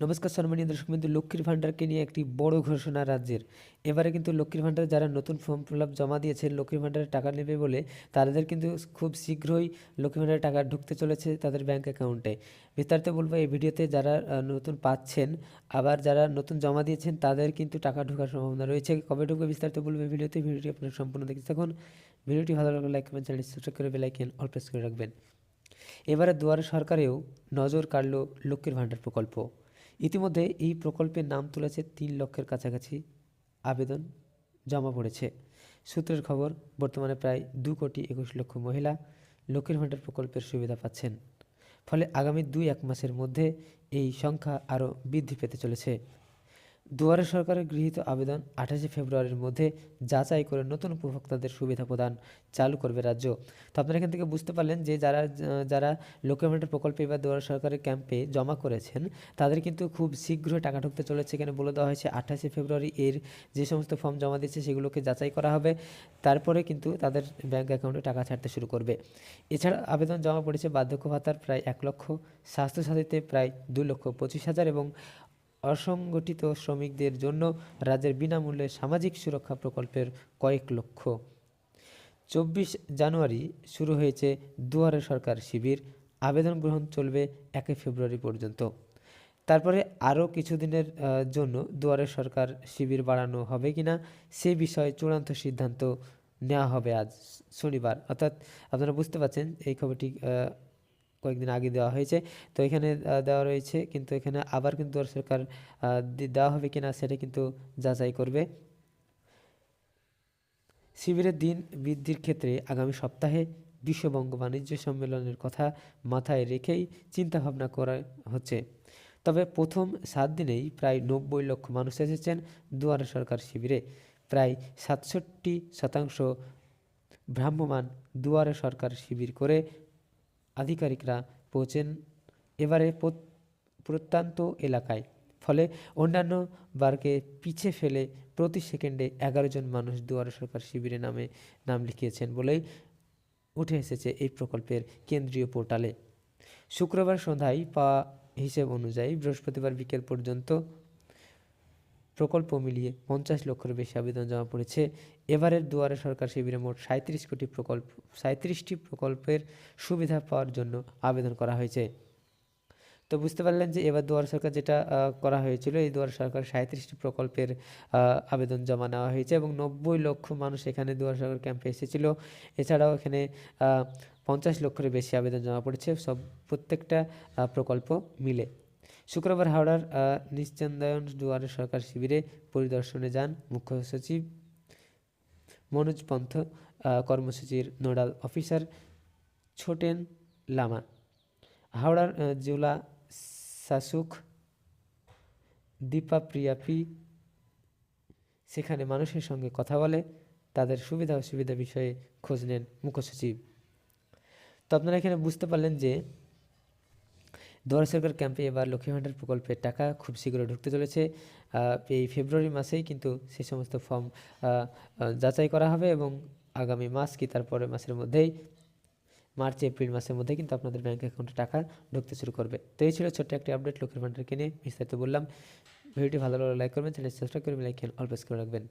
নমস্কার সম্মানীয় দর্শক বিন্দু লক্ষ্মীর ভাণ্ডারকে নিয়ে একটি বড় ঘোষণা রাজ্যের। এবারে কিন্তু লক্ষ্মীর ভাণ্ডার যারা নতুন ফর্ম ফিল জমা দিয়েছেন, লক্ষ্মীর ভাণ্ডারে টাকা নেবে বলে তাদের কিন্তু খুব শীঘ্রই লক্ষ্মীর ভাণ্ডারে টাকা ঢুকতে চলেছে তাদের ব্যাঙ্ক অ্যাকাউন্টে। বিস্তারিত বলব, এই ভিডিওতে যারা নতুন পাচ্ছেন, আবার যারা নতুন জমা দিয়েছেন, তাদের কিন্তু টাকা ঢোকার সম্ভাবনা রয়েছে। কবে ঢুকবে বিস্তারিত বলব এই ভিডিওতে, ভিডিওটি আপনার সম্পূর্ণ দেখতে থাকুন। ভিডিওটি ভালো লাগলে লাইক করবেন চ্যানেল সাবস্ক্রাইব করে বেলাইকেন অল প্রেস করে রাখবেন। এবারে দুয়ারে সরকারেও নজর কাড়ল লক্ষ্মীর ভাণ্ডার প্রকল্প। ইতিমধ্যে এই প্রকল্পের নাম তুলেছে তিন লক্ষের কাছাকাছি আবেদন জমা পড়েছে। সূত্রের খবর, বর্তমানে প্রায় দু কোটি একুশ লক্ষ মহিলা লক্ষ্মীর ভাণ্ডার প্রকল্পের সুবিধা পাচ্ছেন। ফলে আগামী দুই এক মাসের মধ্যে এই সংখ্যা আরও বৃদ্ধি পেতে চলেছে। দুয়ারে সরকারের গৃহীত আবেদন আঠাশে ফেব্রুয়ারির মধ্যে যাচাই করে নতুন উপভোক্তাদের সুবিধা প্রদান চালু করবে রাজ্য। তো আপনারা এখান থেকে বুঝতে পারলেন যে যারা যারা ভাণ্ডার প্রকল্পে বা দুয়ারে সরকারের ক্যাম্পে জমা করেছেন, তাদের কিন্তু খুব শীঘ্রই টাকা ঢুকতে চলেছে। এখানে বলে দেওয়া হয়েছে আঠাশে ফেব্রুয়ারি এর যে সমস্ত ফর্ম জমা দিয়েছে সেগুলোকে যাচাই করা হবে। তারপরে কিন্তু তাদের ব্যাংক অ্যাকাউন্টে টাকা ছাড়তে শুরু করবে। এছাড়া আবেদন জমা পড়েছে বার্ধক্য ভাতার প্রায় এক লক্ষ, স্বাস্থ্যসাথীতে প্রায় দু লক্ষ পঁচিশ হাজার এবং অসংগঠিত শ্রমিকদের জন্য রাজ্যের বিনামূল্যে সামাজিক সুরক্ষা প্রকল্পের কয়েক লক্ষ। চব্বিশ জানুয়ারি শুরু হয়েছে দুয়ারে সরকার শিবির। আবেদন গ্রহণ চলবে একে ফেব্রুয়ারি পর্যন্ত। তারপরে আরও কিছুদিনের জন্য দুয়ারে সরকার শিবির বাড়ানো হবে কিনা সে বিষয়ে চূড়ান্ত সিদ্ধান্ত নেওয়া হবে আজ শনিবার। অর্থাৎ আপনারা বুঝতে পারছেন এই খবরটি কয়েকদিন আগে দেওয়া হয়েছে। তো এখানে দেওয়া রয়েছে, কিন্তু এখানে আবার কিন্তু সরকার দেওয়া হবে কিনা সেটা কিন্তু যাচাই করবে। শিবিরের দিন বৃদ্ধির ক্ষেত্রে আগামী সপ্তাহে বিশ্ববঙ্গ বাণিজ্য সম্মেলনের কথা মাথায় রেখেই চিন্তাভাবনা করা হচ্ছে। তবে প্রথম সাত দিনেই প্রায় নব্বই লক্ষ মানুষ এসেছেন দুয়ারে সরকার শিবিরে। প্রায় সাতষট্টি শতাংশ ভ্রাম্যমাণ দুয়ারে সরকার শিবির করে আধিকারিকরা পৌঁছেন এবারে প্রত্যন্ত এলাকায়। ফলে অন্যান্য বারকে পিছে ফেলে প্রতি সেকেন্ডে এগারো জন মানুষ দুয়ারে সরকার শিবিরে নামে নাম লিখিয়েছেন বলেই উঠে এসেছে এই প্রকল্পের কেন্দ্রীয় পোর্টালে। শুক্রবার সন্ধ্যায় পা, হিসেব অনুযায়ী বৃহস্পতিবার বিকেল পর্যন্ত প্রকল্প মিলিয়ে পঞ্চাশ লক্ষের বেশি আবেদন জমা পড়েছে। এবারের দুয়ারে সরকার শিবিরে মোট সাঁত্রিশ কোটি প্রকল্প সাঁত্রিশটি প্রকল্পের সুবিধা পাওয়ার জন্য আবেদন করা হয়েছে। তো বুঝতে পারলেন যে এবার দুয়ার সরকার যেটা করা হয়েছিল, এই দুয়ার সরকার সাঁত্রিশটি প্রকল্পের আবেদন জমা নেওয়া হয়েছে এবং নব্বই লক্ষ মানুষ এখানে দুয়ার সরকার ক্যাম্পে এসেছিল। এছাড়াও এখানে পঞ্চাশ লক্ষের বেশি আবেদন জমা পড়েছে। সব প্রত্যেকটা প্রকল্প মিলে। শুক্রবার হাওড়ার নিশ্চন্দায়ন দুয়ারে সরকার শিবিরে পরিদর্শনে যান মুখ্য সচিব মনোজ পন্থ কর্মসূচির নোডাল অফিসার ছোটেন লামা। হাওড়ার জেলা শাসক দীপা প্রিয়া পি, সেখানে মানুষের সঙ্গে কথা বলে, তাদের সুবিধা অসুবিধা বিষয়ে খোঁজ নেন মুখ্য সচিব। তো আপনারা এখানে বুঝতে পারলেন যে দুয়ারে সরকার ক্যাম্পে এবার লক্ষ্মী ভাণ্ডার প্রকল্পের টাকা খুব শীঘ্র ঢুকতে চলেছে। এই ফেব্রুয়ারি মাসেই কিন্তু সেই সমস্ত ফর্ম যাচাই করা হবে এবং আগামী মাস কি তারপরে মাসের মধ্যেই, মার্চ, এপ্রিল মাসের মধ্যে কিন্তু আপনাদের ব্যাঙ্ক অ্যাকাউন্টে টাকা ঢুকতে শুরু করবে। তো এই ছিল ছোট্ট একটি আপডেট লক্ষ্মীর ভাণ্ডারকে নিয়ে বিস্তারিত বললাম। ভিডিওটি ভালো লাগলে লাইক করবেন চ্যানেল সাবস্ক্রাইব করবেন লাইক অল প্রেস করে রাখবেন।